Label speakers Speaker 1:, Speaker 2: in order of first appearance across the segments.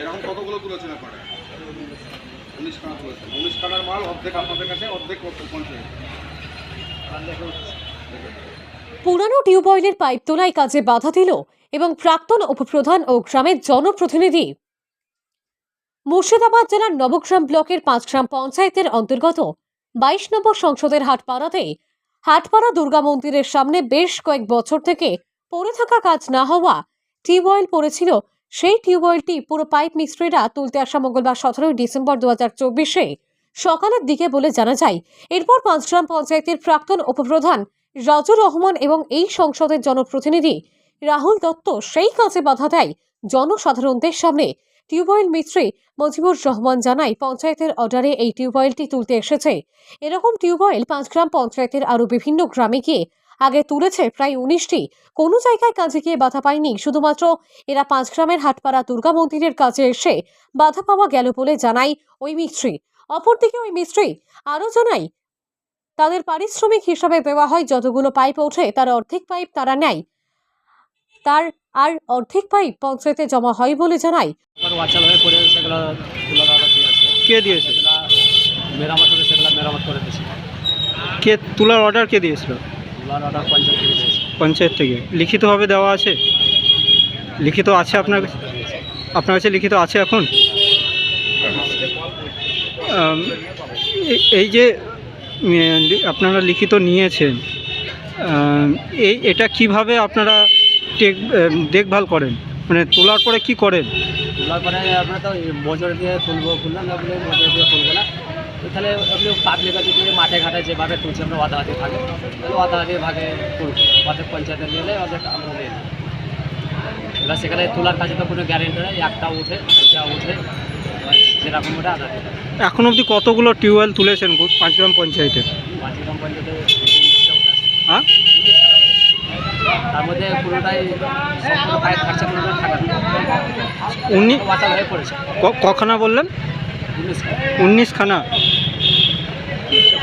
Speaker 1: এরকম কতগুলো তুলেছেন আপনারা? উনিশ খানা তুলেছেন। উনিশ খানার মাল অর্ধেক আপনাদের কাছে, অর্ধেক পঞ্চায়েত
Speaker 2: পুরানো টিউবওয়েলের পাইপ তোলায় কাজে বাধা দিল এবং প্রাক্তন উপপ্রধান ও গ্রামের জনপ্রতিনিধি। মুর্শিদাবাদ জেলার নবগ্রাম ব্লকের পাঁচগ্রাম পঞ্চায়েতের অন্তর্গত বাইশ নম্বর সংসদের হাটপাড়াতে হাটপাড়া দুর্গা মন্দিরের সামনে বেশ কয়েক বছর থেকে পড়ে থাকা কাজ না হওয়া টিউবওয়েল পড়েছিল সেই টিউবওয়েলটি পুরো পাইপ মিস্ত্রিরা তুলতে আসা মঙ্গলবার সতেরোই ডিসেম্বর দু হাজার চব্বিশে। সকালের দিকে বলে জানা যায়, এরপর পাঁচগ্রাম পঞ্চায়েতের প্রাক্তন উপপ্রধান রাজুর রহমান এবং এই সংসদের জনপ্রতিনিধি রাহুল দত্ত সেই কাজে বাধা দেয় জনসাধারণদের সামনে। টিউবওয়েল মিস্ত্রি মজিবুর রহমান জানায়, পঞ্চায়েতের অর্ডারে এই টিউবওয়েলটি তুলতে এসেছে। এরকম টিউবওয়েল পাঁচগ্রাম পঞ্চায়েতের আরও বিভিন্ন গ্রামে গিয়ে আগে তুলেছে প্রায় উনিশটি। কোনো জায়গায় কাজে গিয়ে বাধা পায়নি। শুধুমাত্র এরা পাঁচগ্রামের হাটপাড়া দুর্গা মন্দিরের কাজে এসে বাধা পাওয়া গেল বলে জানাই ওই মিস্ত্রি। অপরদিকে ওই মিস্ত্রি আরও জানাই তাদের পারিশ্রমিক হিসাবে দেওয়া হয় যতগুলো পাইপ ওঠে তার অর্ধেক পাইপ তারা নেয়। তার আর অর্ধেক পাইপ পঞ্চায়েতে জমা হয় বলে
Speaker 3: হয়ে আছে
Speaker 4: কে দিয়েছে?
Speaker 3: মেরামত হবে সেগুলো মেরামত করে দিয়েছে
Speaker 4: কে তোলার অর্ডার কে দিয়েছিল?
Speaker 3: অর্ডার পঞ্চায়েত থেকে
Speaker 4: পঞ্চায়েত থেকে। লিখিতভাবে দেওয়া আছে? লিখিত আছে আপনার কাছে? আপনার কাছে লিখিত আছে এখন? এই- যে আপনারা লিখিত নিয়েছেন এই এটা কীভাবে আপনারা টেক দেখভাল করেন? মানে তোলার পরে কি করেন?
Speaker 3: তোলার পরে আমরা তো মোজর দিয়ে তুলবো খুললাম না বলে মোজর দিয়ে তুলবো না। তাহলে আপনি পাবলিক আছে যে মাঠে ঘাটে যেভাবে তুলছে আমরা অদাহাতি ভাগে। তাহলে অদাহাতি ভাগে তুলবো অর্ধেক পঞ্চায়েতে নিলে অর্ধেক আমরা নিয়ে এবার সেখানে তোলার কাছে তো কোনো গ্যারেন্টি নেই একটা উঠে দুটা উঠে যেরকম ওটা আদা
Speaker 4: এখন অবধি কতগুলো টিউবওয়েল তুলেছেন পাঁচগ্রাম পঞ্চায়েতে?
Speaker 3: পাঁচগ্রাম পঞ্চায়েতে
Speaker 4: হ্যাঁ?
Speaker 3: তার মধ্যে পুরোটাই সম্পূর্ণ পায়ের খরচা পুরোটাই
Speaker 4: উনি কখানা বললেন?
Speaker 3: উনিশ
Speaker 4: উনিশ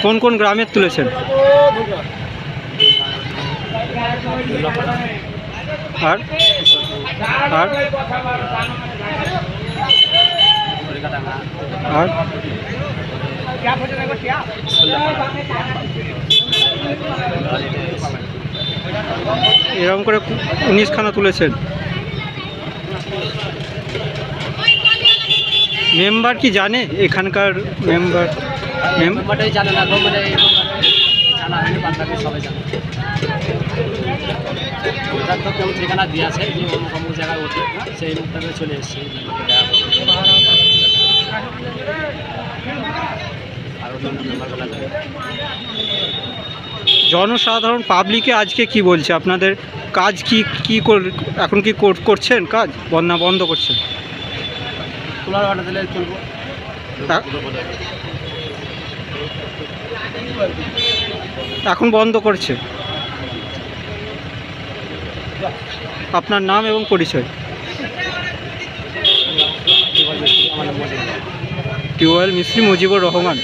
Speaker 4: কোন কোন গ্রামের তুলেছেন? আর? আর? আর? এরকম করে উনিশখানা তুলেছেন। মেম্বার কি জানে? এখানকার মেম্বার
Speaker 3: মেম্বারটাই জানে না মানে জানা হয়নি বাদবাকি সবাই জানে। ওটার তো কেউ ঠিকানা দিয়ে আছে যে অমুক অমুক জায়গায় ওঠে সেই চলে এসেছি।
Speaker 4: জনসাধারণ পাবলিকে আজকে কি বলছে? আপনাদের কাজ কি কি এখন কি করছেন কাজ? বন্যা বন্ধ করছেন?
Speaker 3: তোলার অর্ডার দিলে তুলবো
Speaker 4: তা- এখন বন্ধ করছে। আপনার নাম এবং পরিচয়? টিউবওয়েল মিস্ত্রি মুজিবুর রহমান।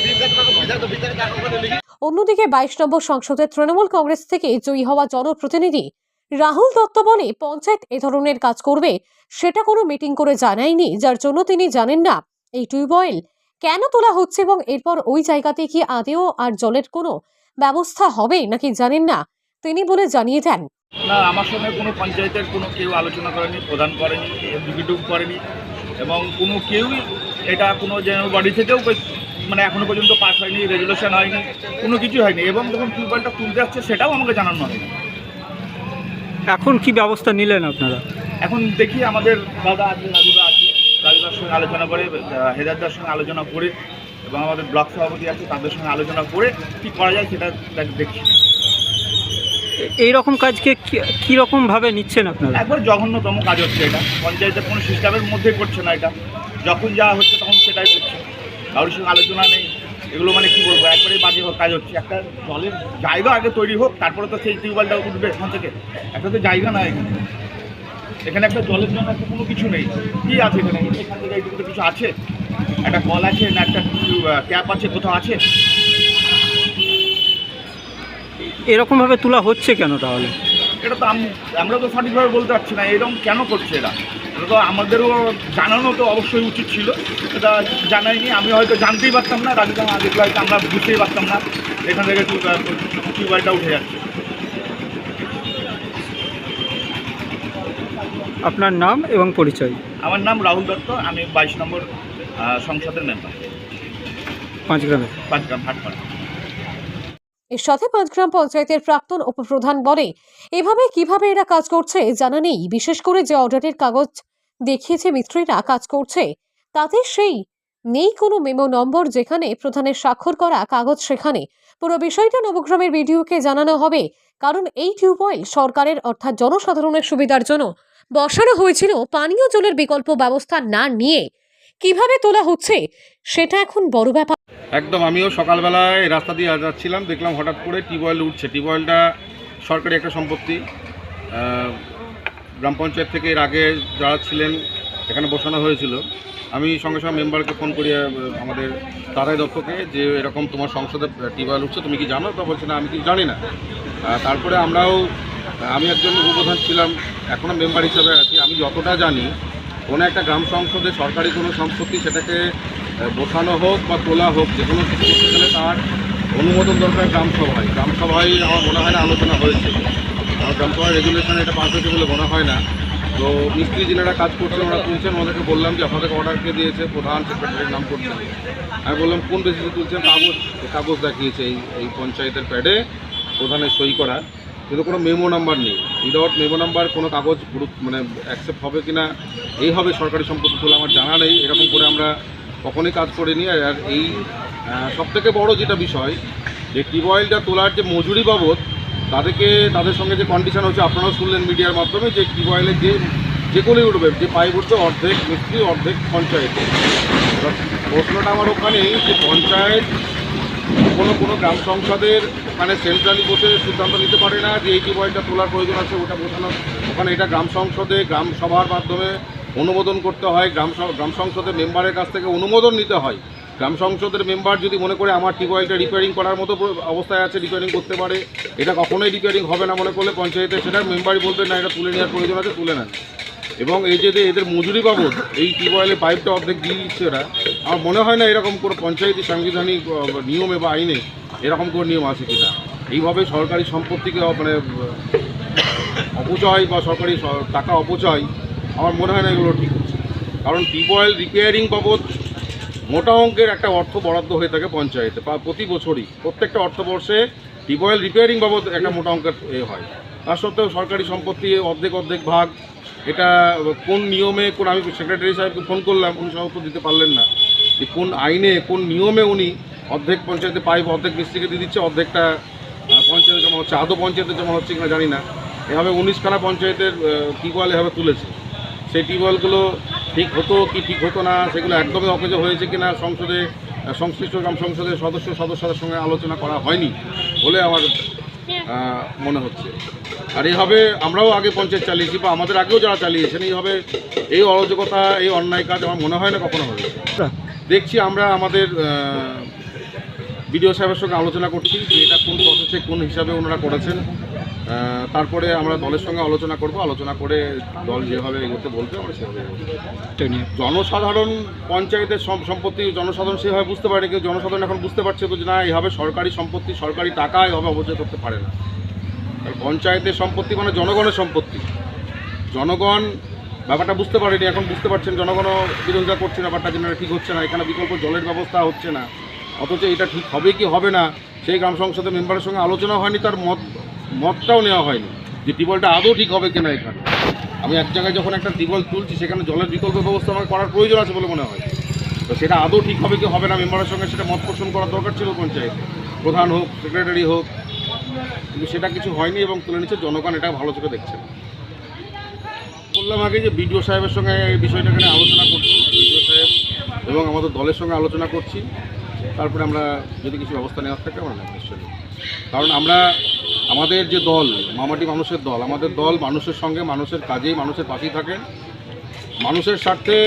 Speaker 2: অন্যদিকে বাইশ নম্বর সংসদের তৃণমূল কংগ্রেস থেকে জয়ী হওয়া জনপ্রতিনিধি রাহুল দত্ত বলে পঞ্চায়েত এ ধরনের কাজ করবে, সেটা কোনো মিটিং করে জানায়নি, যার জন্য তিনি জানেন না। এই টিউবওয়েল কেন তোলা হচ্ছে এবং এরপর ওই জায়গাতে কি আদেও আর জলের কোনো ব্যবস্থা হবে নাকি জানেন না, তিনি বলে জানিয়ে দেন।
Speaker 5: না, আমার সঙ্গে কোনো পঞ্চায়েতের কোনো কেউ আলোচনা করেনি প্রদান করেনি এক্সিকিউটিভ করেনি, এবং কোনো কেউই এটা কোনো যেন বডি থেকেও মানে এখনও পর্যন্ত পাস হয়নি রেজুলেশন হয়নি, কোনো কিছু হয়নি। এবং যখন টিউবওয়েলটা তুলতে আসছে, সেটাও আমাকে জানানো হয়নি।
Speaker 4: এখন কি ব্যবস্থা নিলেন আপনারা?
Speaker 5: এখন দেখি আমাদের দাদা আছে রাজুদা আছে। রাজুদার সঙ্গে আলোচনা করে হেদারদার সঙ্গে আলোচনা করে এবং আমাদের ব্লক সভাপতি আছে তাদের সঙ্গে আলোচনা করে কী করা যায় সেটা দেখ-
Speaker 4: এই রকম কাজকে কি কীরকমভাবে নিচ্ছেন আপনারা?
Speaker 5: একবার জঘন্যতম কাজ হচ্ছে এটা। পঞ্চায়েতের কোনো সিস্টেমের মধ্যে করছে না এটা। যখন যা হচ্ছে তখন সেটাই করছে। কারোর সঙ্গে আলোচনা নেই। এগুলো মানে কি বলব একবারে বাজে হোক কাজ হচ্ছে। একটা জলের জায়গা আগে তৈরি হোক তারপরে তো সেই টিউবওয়েলটা উঠবে এখান থেকে। একটা তো জায়গা না এখানে। এখানে একটা জলের জন্য একটা কোনো কিছু নেই। কি আছে এখানে? এখান থেকে এইটুকু কিছু আছে? একটা কল আছে না একটা ট্যাপ আছে কোথাও আছে?
Speaker 4: এরকমভাবে তোলা হচ্ছে কেন তাহলে?
Speaker 5: এটা তো আম- আমরা তো সঠিকভাবে বলতে পারছি না এরকম কেন করছে এরা? তো আমাদেরও জানানো তো অবশ্যই উচিত ছিল। এটা জানাইনি আমি হয়তো জানতেই পারতাম না রাজুকাম দেখলে হয়তো আমরা বুঝতেই পারতাম না এখান থেকে টিউবওয়েলটা উঠে যাচ্ছে।
Speaker 4: আপনার নাম এবং পরিচয়?
Speaker 5: আমার নাম রাহুল দত্ত আমি বাইশ নম্বর সংসদের মেম্বার
Speaker 4: পাঁচ গ্রামে
Speaker 5: পাঁচগ্রাম হাটপাড়া।
Speaker 2: এর সাথে পাঁচগ্রাম পঞ্চায়েতের প্রাক্তন উপপ্রধান বলে এভাবে কীভাবে এরা কাজ করছে জানা নেই বিশেষ করে যে অর্ডারের কাগজ দেখিয়েছে মিত্রীরা কাজ করছে। তাতে সেই নেই কোনো মেমো নম্বর যেখানে প্রধানের স্বাক্ষর করা কাগজ সেখানে। পুরো বিষয়টা নবগ্রামের ভিডিওকে জানানো হবে, কারণ এই টিউবওয়েল সরকারের অর্থাৎ জনসাধারণের সুবিধার জন্য বসানো হয়েছিল পানীয় জলের বিকল্প ব্যবস্থা না নিয়ে। কীভাবে তোলা হচ্ছে, সেটা এখন বড় ব্যাপার।
Speaker 1: একদম, আমিও সকালবেলায় রাস্তা দিয়ে যাচ্ছিলাম, দেখলাম হঠাৎ করে টিউবওয়েল উঠছে। টিউবওয়েলটা সরকারি একটা সম্পত্তি। গ্রাম পঞ্চায়েত থেকে এর আগে যারা ছিলেন, এখানে বসানো হয়েছিল। আমি সঙ্গে সঙ্গে মেম্বারকে ফোন করি আমাদের তারাই দত্তকে যে এরকম তোমার সংসদে টিউবওয়েল উঠছে, তুমি কি জানো? তো বলছে, না, আমি কিছু জানি না। তারপরে আমরাও আমি একজন উপপ্রধান ছিলাম এখনও মেম্বার হিসেবে আছি। আমি যতটা জানি, কোনো একটা গ্রাম সংসদে, সরকারি কোনো সম্পত্তি সেটাকে বসানো হোক বা তোলা হোক, যে কোনো কিছু গেলে তার অনুমোদন দরকার গ্রামসভায়। গ্রামসভায় আমার মনে হয় না আলোচনা হয়েছে। গ্রামসভায় রেগুলেশনে এটা পাস হয়েছে বলে মনে হয় না। তো মিস্ত্রি যিনারা কাজ করছেন ওরা তুলছেন। ওদেরকে বললাম যে আপনাদের অর্ডারকে দিয়েছে, প্রধান সেক্রেটারির নাম করছেন। আমি বললাম, কোন বেসিসে তুলছেন? কাগজ। কাগজ দেখিয়েছে এই এই পঞ্চায়েতের প্যাডে। প্রধানের সই করা। কিন্তু কোনো মেমো নাম্বার নেই। উইদাউট মেমো নাম্বার কোনো কাগজ গুরুত্ব মানে অ্যাকসেপ্ট হবে কি না এইভাবে সরকারি সম্পত্তি তোলা আমার জানা নেই। এরকম করে আমরা কখনোই কাজ করিনি। আর এই সবথেকে বড় যেটা বিষয়, যে টিউবওয়েলটা তোলার যে মজুরি বাবদ তাদেরকে, তাদের সঙ্গে যে কন্ডিশন হচ্ছে, আপনারাও শুনলেন মিডিয়ার মাধ্যমে যে টিউবওয়েলের যে যেগুলোই উঠবে, যে পাইপ উঠবে, অর্ধেক মিস্ত্রি, অর্ধেক পঞ্চায়েতে। প্রশ্নটা আমার ওখানেই, যে পঞ্চায়েত কোনো কোনো গ্রাম সংসদের ওখানে সেন্ট্রালি বসে সিদ্ধান্ত নিতে পারে না যে এই টিউবওয়েলটা তোলার প্রয়োজন আছে, ওটা বসানো ওখানে এটা গ্রাম সংসদে, গ্রাম সভার মাধ্যমে অনুমোদন করতে হয়, গ্রাম গ্রাম সংসদের মেম্বারের কাছ থেকে অনুমোদন নিতে হয়। গ্রাম সংসদের মেম্বার যদি মনে করে আমার টিউবওয়েলটা রিপেয়ারিং করার মতো অবস্থায় আছে রিপেয়ারিং করতে পারে, এটা কখনোই রিপেয়ারিং হবে না মনে করলে পঞ্চায়েতে সেটা মেম্বারই বলবে, না, এটা তুলে নেওয়ার প্রয়োজন আছে, তুলে নেন। এবং এই যে এদের মজুরি বাবদ, এই টিউবওয়েলের পাইপটা অর্ধেক দিয়ে দিচ্ছে এরা, আমার মনে হয় না এরকম কোনো পঞ্চায়েতি সাংবিধানিক নিয়মে বা আইনে এরকম কোনো নিয়ম আছে কিনা। এইভাবে সরকারি সম্পত্তিকে মানে অপচয় বা সরকারি টাকা অপচয়, আমার মনে হয় না এগুলো ঠিক হচ্ছে। কারণ টিউবওয়েল রিপেয়ারিং বাবদ মোটা অঙ্কের একটা অর্থ বরাদ্দ হয়ে থাকে পঞ্চায়েতে। প্রতি বছরই। প্রত্যেকটা অর্থবর্ষে টিউবওয়েল রিপেয়ারিং বাবদ একটা মোটা অঙ্কের এ হয়। তার সত্ত্বেও সরকারি সম্পত্তি অর্ধেক অর্ধেক ভাগ, এটা কোন নিয়মে, কোন আমি সেক্রেটারি সাহেবকে ফোন করলাম, উনি উত্তর দিতে পারলেন না। যে কোন আইনে, কোন নিয়মে উনি অর্ধেক পঞ্চায়েতে পাইপ অর্ধেক মিস্ত্রিকে দিয়ে দিচ্ছে, অর্ধেকটা পঞ্চায়েতে জমা হচ্ছে, আদৌ পঞ্চায়েতে জমা হচ্ছে কিনা জানি না। এভাবে উনিশখানা পঞ্চায়েতের টিউবওয়েল এভাবে তুলেছে। সেই টিউবওয়েলগুলো ঠিক হতো কি ঠিক হতো না, সেগুলো একদমই অকেজো হয়েছে কিনা সংসদে সংশ্লিষ্ট গ্রাম সংসদের সদস্য সদস্যদের সঙ্গে আলোচনা করা হয়নি বলে আমার মনে হচ্ছে। আর এইভাবে আমরাও আগে পঞ্চায়েত চালিয়েছি বা আমাদের আগেও যারা চালিয়েছেন এইভাবে এই অরাজকতা, এই অন্যায় কাজ আমার মনে হয় না কখনো হবে। দেখছি আমরা আমাদের বিডিও সাহেবের সঙ্গে আলোচনা করছি যে এটা কোন প্রসেসে কোন হিসাবে ওনারা করেছেন। তারপরে আমরা দলের সঙ্গে আলোচনা করব আলোচনা করে দল যেভাবে এগোতে বলবে আমরা সেভাবে জনসাধারণ পঞ্চায়েতের সম্পত্তি জনসাধারণ সেভাবে বুঝতে পারে কেউ জনসাধারণ এখন বুঝতে পারছে তো যে না এইভাবে সরকারি সম্পত্তি সরকারি টাকা এভাবে অপচয় করতে পারে না। আর পঞ্চায়েতের সম্পত্তি মানে জনগণের সম্পত্তি। জনগণ ব্যাপারটা বুঝতে পারেনি এখন বুঝতে পারছেন জনগণও বিরোধিতা করছে ব্যাপারটা যে না ঠিক হচ্ছে না এখানে বিকল্প জলের ব্যবস্থা হচ্ছে না। অথচ এটা ঠিক হবে কি হবে না সেই গ্রাম সংসদের মেম্বারের সঙ্গে আলোচনা হয়নি তার মত মতটাও নেওয়া হয়নি। যে টিউবওয়েলটা আদৌ ঠিক হবে কিনা এখানে। আমি এক জায়গায় যখন একটা টিউবওয়েল তুলছি, সেখানে জলের বিকল্প ব্যবস্থা আমার করার প্রয়োজন আছে বলে মনে হয়। তো সেটা আদৌ ঠিক হবে কি হবে না, মেম্বারের সঙ্গে সেটা মত পোষণ করার দরকার ছিল পঞ্চায়েতে। প্রধান হোক, সেক্রেটারি হোক, কিন্তু সেটা কিছু হয়নি এবং তুলে নিচ্ছে জনগণ, এটা ভালো চোখে দেখছে বললাম আগে যে বিডিও সাহেবের সঙ্গে এই বিষয়টাকে নিয়ে আলোচনা করছি, বিডিও সাহেব এবং আমাদের দলের সঙ্গে আলোচনা করছি। তারপরে আমরা যদি কিছু ব্যবস্থা নেওয়ার থাকে আমরা নিশ্চয়ই কারণ আমরা আমাদের যে দল মামাটি মানুষের দল আমাদের দল মানুষের সঙ্গে মানুষের কাজেই মানুষের পাশেই থাকে। মানুষের স্বার্থে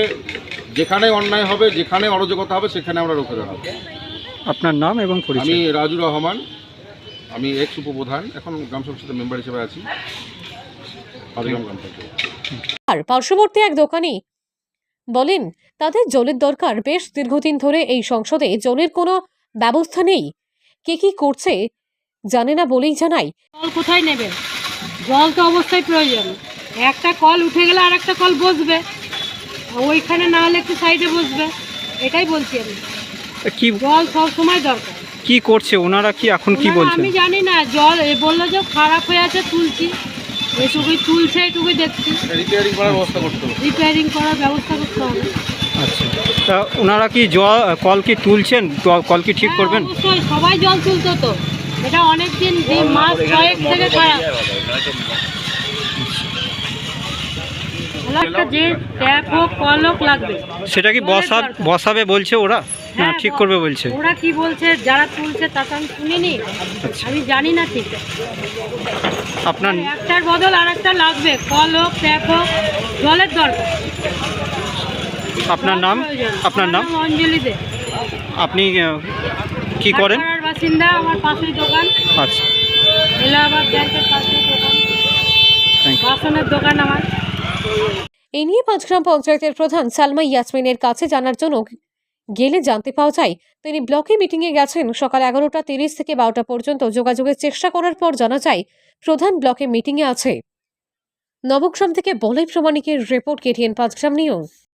Speaker 1: যেখানে অন্যায় হবে যেখানে অরাজকতা হবে সেখানে আমরা রুখে দাঁড়াবো।
Speaker 4: আপনার নাম এবং
Speaker 1: আমি রাজু রহমান। আমি এক্স উপপ্রধান এখন গ্রাম সংসদের মেম্বার হিসেবে আছি। পাঁচগ্রাম গ্রাম পঞ্চায়েত।
Speaker 2: আর পার্শ্ববর্তী এক দোকানি বলেন তাদের জলের দরকার। বেশ দীর্ঘদিন ধরে এই সংসদে জলের কোনো ব্যবস্থা নেই। কে কি করছে জানে না বলেই জানাই।
Speaker 6: কল কোথায় নেবে? জল তো অবশ্যই প্রয়োজন। একটা কল উঠে গেলে আর একটা কল বসবে। ওইখানে না হলে একটু সাইডে বসবে। এটাই বলছি আমি।
Speaker 4: কি
Speaker 6: জল সব সময় দরকার।
Speaker 4: কি করছে? ওনারা কি এখন কি বলছেন
Speaker 6: আমি জানি না। জল এ বলল যে খারাপ হয়ে আছে তুলছি। এটুকুই তুলছে এটুকুই দেখছি।
Speaker 1: রিপেয়ারিং করার ব্যবস্থা করতে হবে।
Speaker 6: রিপেয়ারিং করার ব্যবস্থা করতে হবে।
Speaker 4: আচ্ছা। তা ওনারা কি জল কল কি তুলছেন? কল কি ঠিক
Speaker 6: হ্যাঁ,
Speaker 4: করবেন?
Speaker 6: সবাই জল তুলতো তো। এটা অনেক দিন মাস ছয়েক থেকে খারাপ। যে ট্যাপ হোক কল হোক লাগবে।
Speaker 4: সেটা কি বসা বসাবে বলছে ওরা? না
Speaker 6: হ্যাঁ,
Speaker 4: ঠিক করবে বলছে।
Speaker 6: ওরা কি বলছে যারা তুলছে তা তো আমি শুনিনি।
Speaker 4: আচ্ছা।
Speaker 6: আমি জানি না ঠিক।
Speaker 4: আপনার
Speaker 6: একটার বদল আর একটা লাগবে। কল হোক ট্যাপ হোক জলের দরকার।
Speaker 4: আপনার নাম? আপনার নাম?
Speaker 6: অঞ্জলি দে।
Speaker 4: আপনি কি করেন?
Speaker 6: বাসিন্দা আমার পাশেই দোকান।
Speaker 4: আচ্ছা।
Speaker 6: এলাহাবাদ ব্যাংকের পাশেই দোকান। বাসনের দোকান আমার।
Speaker 2: এই নিয়ে পাঁচগ্রাম পঞ্চায়েতের প্রধান সালমা ইয়াসমিনের কাছে জানার জন্য গেলে জানতে পাওয়া যায় তিনি ব্লকে মিটিংয়ে গেছেন। সকাল এগারোটা তিরিশ থেকে বারোটা পর্যন্ত যোগাযোগের চেষ্টা করার পর জানা যায় প্রধান ব্লকে মিটিংয়ে আছে। নবগ্রাম থেকে বলাই প্রমাণিকের রিপোর্ট কেটিএন পাঁচগ্রাম নিউজ।